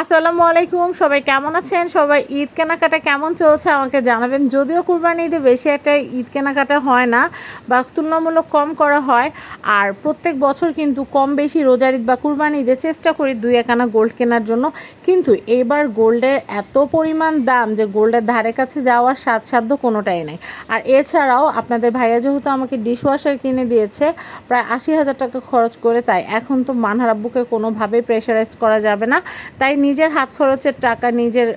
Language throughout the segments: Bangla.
আসসালামু আলাইকুম, সবাই কেমন আছেন? সবাই ঈদ কেনাকাটা কেমন চলছে আমাকে জানাবেন। যদিও কুরবানি ঈদে বেশি একটা ঈদ কেনাকাটা হয় না, বা তুলনামূলক কম করা হয়। আর প্রত্যেক বছর কিন্তু কম বেশি রোজার ঈদ বা কুরবানি ঈদে চেষ্টা করি দুই একানা গোল্ড কেনার জন্য। কিন্তু এবার গোল্ডের এত পরিমাণ দাম যে গোল্ডের ধারে কাছে যাওয়ার সাধ্য কোনোটাই নেই। আর এছাড়াও আপনাদের ভাইয়া যেহেতু আমাকে ডিশওয়াশার কিনে দিয়েছে, প্রায় আশি হাজার টাকা খরচ করে, তাই এখন তো মানহারাব্বুকে কোনোভাবেই প্রেশারাইজ করা যাবে না। তাই নিজের হাত খরচের টাকা নিজের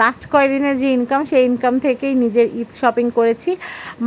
লাস্ট কয়দিনের যে ইনকাম সেই ইনকাম থেকেই নিজের ঈদ শপিং করেছি।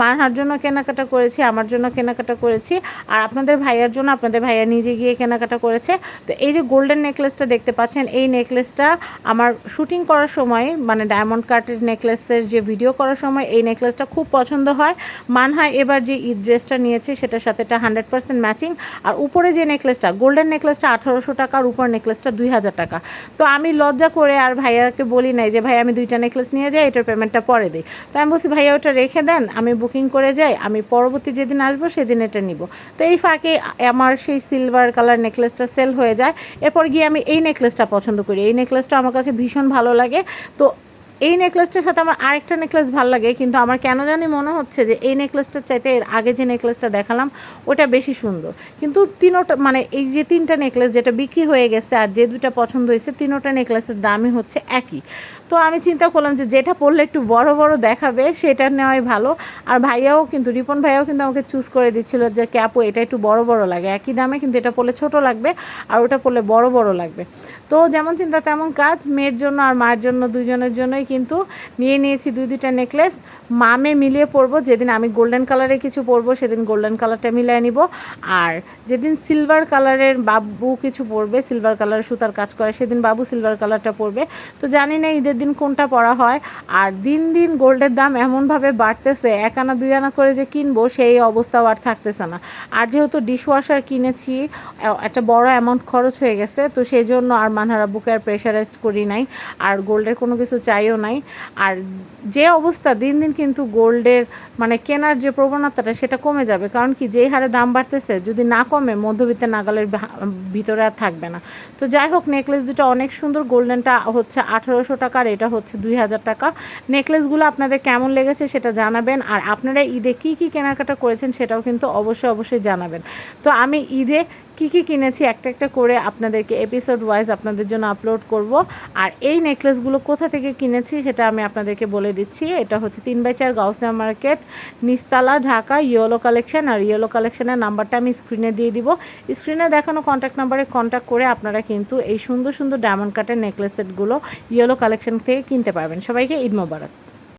মানহার জন্য কেনাকাটা করেছি, আমার জন্য কেনাকাটা করেছি, আর আপনাদের ভাইয়ার জন্য আপনাদের ভাইয়া নিজে গিয়ে কেনাকাটা করেছে। তো এই যে গোল্ডেন নেকলেসটা দেখতে পাচ্ছেন, এই নেকলেসটা আমার শুটিং করার সময় মানে ডায়মন্ড কাটের নেকলেসের যে ভিডিও করার সময়, এই নেকলেসটা খুব পছন্দ হয়। মানহা এবার যে ঈদ ড্রেসটা নিয়েছে, সেটার সাথে এটা হান্ড্রেড পার্সেন্ট ম্যাচিং আর উপরে যে নেকলেসটা গোল্ডেন নেকলেসটা আঠারোশো টাকা আর উপর নেকলেসটা দুই হাজার টাকা। তো আমি লজ্জা করে আর ভাইয়াকে বলি নাই যে ভাই আমি দুইটা নেকলেস নিয়ে যাই, এটার পেমেন্টটা পরে দিই। তো আমি বলছি, ভাইয়া, ওটা রেখে দেন, আমি বুকিং করে যাই, আমি পরবর্তী যেদিন আসব, সেদিন এটা নিব। তো এই ফাঁকে আমার সেই সিলভার কালার নেকলেসটা সেল হয়ে যায়। এরপর গিয়ে আমি এই নেকলেসটা পছন্দ করি। এই নেকলেসটা আমার কাছে ভীষণ ভালো লাগে। তো এই নেকলেসটার সাথে আমার আরেকটা নেকলেস ভালো লাগে, কিন্তু আমার কেন জানি মনে হচ্ছে যে এই নেকলেসটার চাইতে এর আগে যে নেকলেসটা দেখালাম, ওটা বেশি সুন্দর। কিন্তু তিনোটা মানে এই যে তিনটা নেকলেস যেটা বিক্রি হয়ে গেছে আর যে দুটা পছন্দ হয়েছে, তিনোটা নেকলেসের দামই হচ্ছে একই। তো আমি চিন্তা করলাম যে যেটা পরলে একটু বড় বড় দেখাবে, সেটা নেওয়াই ভালো। আর ভাইয়াও কিন্তু, রিপন ভাইয়াও কিন্তু আমাকে চুজ করে দিচ্ছিল যে ক্যাপও এটা একটু বড় বড় লাগে, একই দামে, কিন্তু এটা পরলে ছোট লাগবে আর ওটা পরলে বড় বড় লাগবে। তো যেমন চিন্তা তেমন কাজ, মেয়ের জন্য আর মায়ের জন্য দুজনের জন্যই কিন্তু নিয়ে নিয়েছি দুই, দুইটা নেকলেস মামে মিলিয়ে পরবো, যেদিন আমি গোল্ডেন কালারে কিছু পরবো, সেদিন গোল্ডেন কালারটা মিলিয়ে নিব। আর যেদিন সিলভার কালারের বাবু কিছু পরবে সিলভার কালারের সুতার কাজ করে, সেদিন বাবু সিলভার কালারটা পরবে। তো জানি না ঈদের দিন কোনটা পরা হয়। আর দিন দিন গোল্ডের দাম এমনভাবে বাড়তেছে, এক আনা, দুই আনা করে যে কিনবো, সেই অবস্থাও আর থাকতেছে না। আর যেহেতু ডিশওয়াশার কিনেছি, একটা বড় অ্যামাউন্ট খরচ হয়ে গেছে, তো সেই জন্য আর মানহারা বুকে আর প্রেশারাইজড করি নাই। আর গোল্ডের কোনো কিছু চাইও নাই। আর যে অবস্থা দিন দিন কিন্তু গোল্ডের মানে কেনার যে প্রবণতাটা সেটা কমে যাবে। কারণ কি, যেই হারে দাম বাড়তেছে, যদি না কমে মধ্যবিত্তের নাগালের ভিতরে আর থাকবে না। তো যাই হোক, নেকলেস দুটো অনেক সুন্দর। গোল্ডেনটা হচ্ছে আঠারোশো টাকার, এটা হচ্ছে দুই হাজার টাকা। নেকলেসগুলো আপনাদের কেমন লেগেছে সেটা জানাবেন। আর আপনারা ঈদে কী কী কেনাকাটা করেছেন সেটাও কিন্তু অবশ্যই অবশ্যই জানাবেন। তো আমি ঈদে কী কী কিনেছি, একটা একটা করে আপনাদেরকে এপিসোড ওয়াইজ আপনাদের জন্য আপলোড করব। আর এই নেকলেসগুলো কোথা থেকে কিনেছি সেটা আমি আপনাদেরকে বলে দিচ্ছি। এটা হচ্ছে তিন বাই চার গাউসিয়া মার্কেট নিস্তালা ঢাকা ইয়েলো কালেকশন আর ইয়েলো কালেকশনের নাম্বারটা আমি স্ক্রিনে দিয়ে দিব। স্ক্রিনে দেখানো কন্ট্যাক্ট নাম্বারে কন্ট্যাক্ট করে আপনারা কিন্তু এই সুন্দর সুন্দর ডায়মন্ড কাটের নেকলেস সেটগুলো ইয়েলো কালেকশন থেকে কিনতে পারবেন। সবাইকে ঈদ মোবারক।